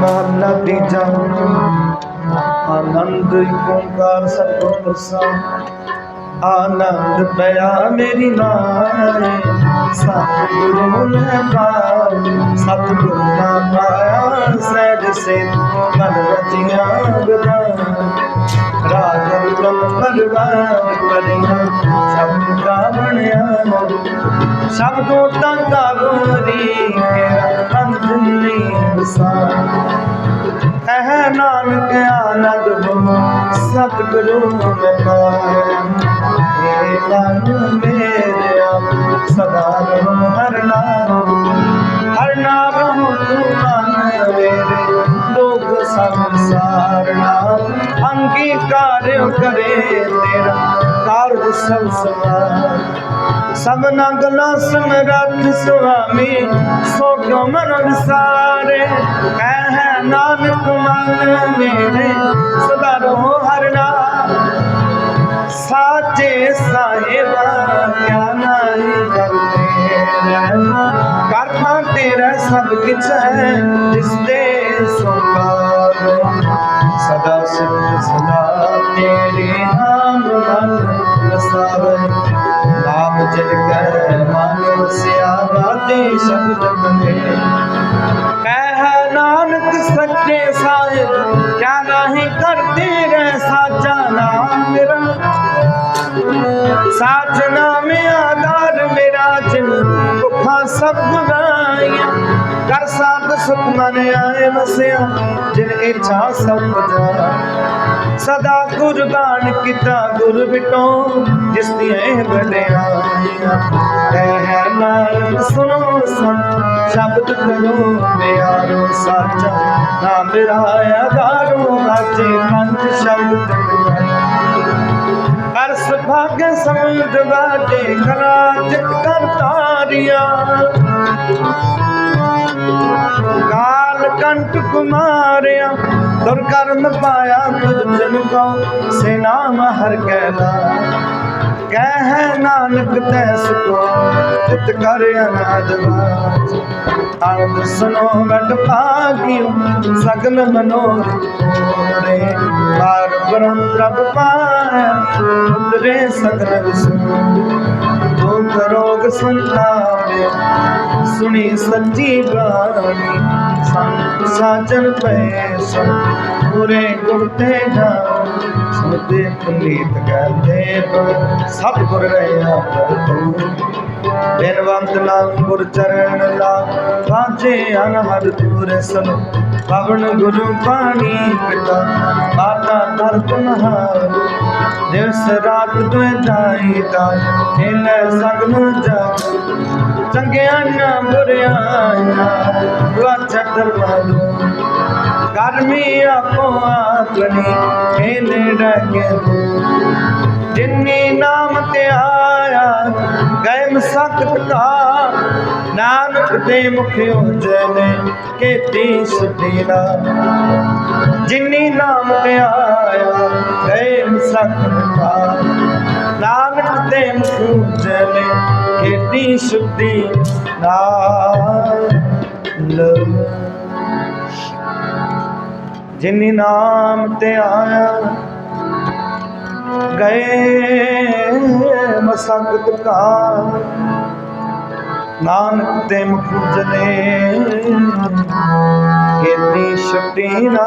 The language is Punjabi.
ਮਹਲਾ ਤੀਜਾ ਆਨੰਦ ਓੰਕਾਰ ਸਤਿਗੁਰ ਪ੍ਰਸਾਦ। ਆਨੰਦ ਪਿਆ ਮੇਰੀ ਮਾਰੇ ਸਤਿਗੁਰੂ ਨੇ ਪਾਇਆ ਸਤਿਗੁਰੂ ਨਾ ਪਾਇਆ ਸਹਿਜ ਸੇ ਮਨ ਰਚਿਆ ਬਦਾਨ ਰਾਗ ਬ੍ਰਹਮ ਪਰਵਾਰ ਕਰਿਆ। ਸਭ ਦਾ ਬਣਿਆ ਸਭ ਤੋਂ ਟੰਗਾ ਗੋਰੀ ਮੇਰਾ। ਅੰਤ ਨਹੀਂ ਵਸਾ ਨਾਨਕ ਆਨੰਦ ਹੋ ਸਤਿਗੁਰੂ ਮੈਂ ਪਾਇਆ ਇਹ ਮਨ ਮੇਰਿਆ ਸੰਸਾਰ ਨਾਮ ਅੰਗੀਕਾਰ ਕਰੇ ਤੇਰਾ, ਕਾਰਜ ਸਭ ਸਮਾਰ ਸਭਨਾ ਗਲਾ ਸਮਰੱਥ ਸੁਆਮੀ ਸੋ ਕਿਉ ਮਨ ਵਿਸਾਰੇ ਕਹਿ ਨਾਨਕ ਮਨ ਮੇਰੇ, ਸਦਾ ਰਹੋ ਹਰ ਨਾਮ। ਸਾਚੇ ਸਾਹਿਬਾ, ਕਿਆ ਨਹੀਂ ਕਰਤੇ ਰਹਿਣਾ ਕਰਤਾ ਤੇਰਾ ਸਭ ਕਿਛ ਹੈ ਜਿਸ ਦੇ ਸੁਕਾਰ ਸਦਾ ਸਿਮਰ ਸਦਾ ਤੇਰੇ ਨਾਮ ਮਨ ਵਸਾਵੇ ਨਾਮ ਜਲ ਕੈ ਮਨ ਵਸਿਆ ਬਾਤੇ ਸ਼ਬਦ ਮੰਗੇ ਕਹਿ ਨਾਨਕ ਸੱਚੇ ਸਾਹਿਬ, ਕਿਆ ਨਹੀਂ ਕਰਤੇ ਰਹਿ ਸਾਚਾ ਨਾਮ ਮੇਰਾ। ਸਾਚ ਨਾਮ ਆਧਾਰ ਮੇਰਾ ਜਿਨ, ਭੁੱਖਾ ਸਭ ਗਵਾਈਆਂ ਕਰ ਸਾਧ ਸੁਖ ਮਨ ਆਏ ਵਸਿਆ, ਜਿਨ ਇੱਛਾ ਸਭ ਜਾ ਸਦਾ ਕੁਰਬਾਨ ਕੀਤਾ ਗੁਰ ਬਿਟੋ, ਜਿਸ ਦੀਆਂ ਵਡਿਆਈਆਂ ਕਹਿ ਨਾਨਕ ਸੁਨੋ ਸੰਤ, ਸ਼ਬਦ ਕਰੋ ਪਿਆਰੋ ਸਾਚਾ। ਨਾਮ ਮੇਰਾ ਆਧਾਰੋ ਆਜੇ ਪੰਜ ਸ਼ਬਦ ਕਰ। ਸੁਭਾਗ ਸਮਝ ਬਾਟੇ ਕਲਾ ਜਿਤ ਕਾਲ ਕੰਟ ਕੁਮਾਰਿਆ ਦੁਰ ਕਰਮ ਪਾਇਆ ਤੁਧ ਜਨ ਕੋ ਸੇ ਨਾਮ ਹਰ ਕਹਿਲਾ ਕਹਿ ਨਾਨਕ ਤੈ ਸੁਕੋ ਤਿਤ ਕਰ ਅਨਾਦ ਵਾਚ ਆਨੰਦ ਸੁਨੋ ਵਡ ਭਾਗਿਓ, ਸਗਲ ਮਨੋਰਥ ਪੂਰੇ ਪਾਰ ਬ੍ਰਹਮ ਪ੍ਰਭ ਪਾਇਆ ਉਤਰੇ ਸਗਲ ਵਿਸੂ ਦੁਖ ਰੋਗ ਸੰਤਾਪਿਆ ਸੁਣੀ ਸੱਚੀ ਬਾਣੀ ਸੰਤ ਸਾਜਨ ਪਏ ਸਨ। ਪੂਰੇ ਗੁਰ ਤੇ ਜਾ ਸੁਣਦੇ ਪੁਨੀਤ ਗਾਦੇ ਪਰ ਸਭ ਗੁਰ ਰਹਿਆ ਪ੍ਰਭੂ ਬਿਨਵੰਤ ਨਾਮ ਗੁਰ ਚਰਨ ਲਾ ਵਾਜੇ ਅਨਹਦ ਦੂਰ ਸਨ। ਪਵਨ ਗੁਰੂ ਪਾਣੀ ਪਿਤਾ, ਮਾਤਾ ਦਰਦ ਨਹਾਰ ਦਿਵਸ ਰਾਤ ਦੁਇ ਜਾਈ ਦਾ ਇਹਨੇ ਸਗਨ ਜਾ ਚੰਗਿਆਂ ਨਾ ਬੁਰਿਆਂ ਨਾ ਵਾਚਾ ਦਰਬਾਰੋ ਕਰਮੀ ਆਪੋ ਆਪਣੀ ਇਹਨੇ ਡਕੇ ਜਿਨੀ ਨਾਮ ਤੇ ਆਇਆ ਗਏ ਮਸਕਤ ਕਾ। ਨਾਨਕ ਦੇ ਮੁਖਿਓ ਜਨੇ ਕੀਤੀ ਸੁਦੀਨਾ ਜਿਨੀ ਨਾਮ ਤੇ ਆਇਆ ਗਏ ਮਸਕਤ ਕਾ। ਨਾਨਕ ਦੇ ਮੁਖਿਓ ਜਨੇ ਜਿਨੀ ਨਾਮ ਤੇ ਆਇਆ, ਗਏ ਮਸੰਗਤ ਕਾ ਨਾਨਕ ਤੇ ਮੁਖ ਜਨੇ ਸ਼ਕਤੀ ਨਾ